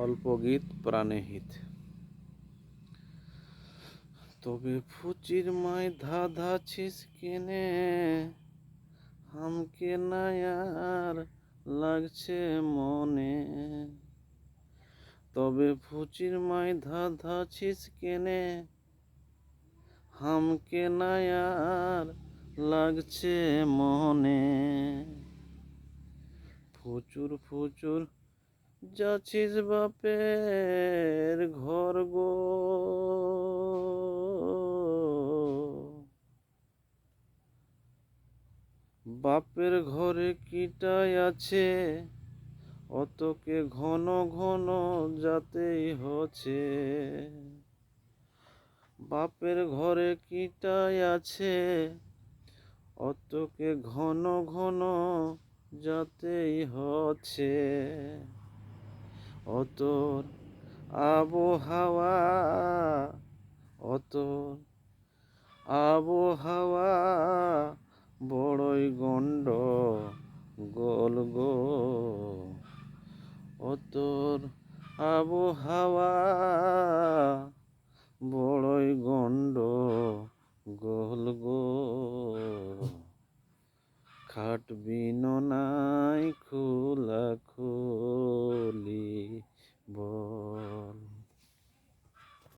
অল্প গীত, প্রাণে হিত। তবে ফুচির মাই ধাঁধা ছিস কেনে? হামকে নায়ার লাগছে মনে। তবে ফুচির মাই ধাঁধা ছিস কেনে? হামকে নায়ার লাগছে মনে। ফুচুর ফুচুর যাচ্ছিস বাপের ঘর গো। বাপের ঘরে কিটাই আছে, অতকে ঘন ঘন যাতেই হচ্ছে। বাপের ঘরে কিটাই আছে, অতকে ঘন ঘন যাতেই হচ্ছে। অতর আবহাওয়া অতর আবহাওয়া, বড়ই গণ্ড গোল গো। অতর আবহাওয়া, বড়ই গণ্ড গোল গো। খাটবি নাই খোলা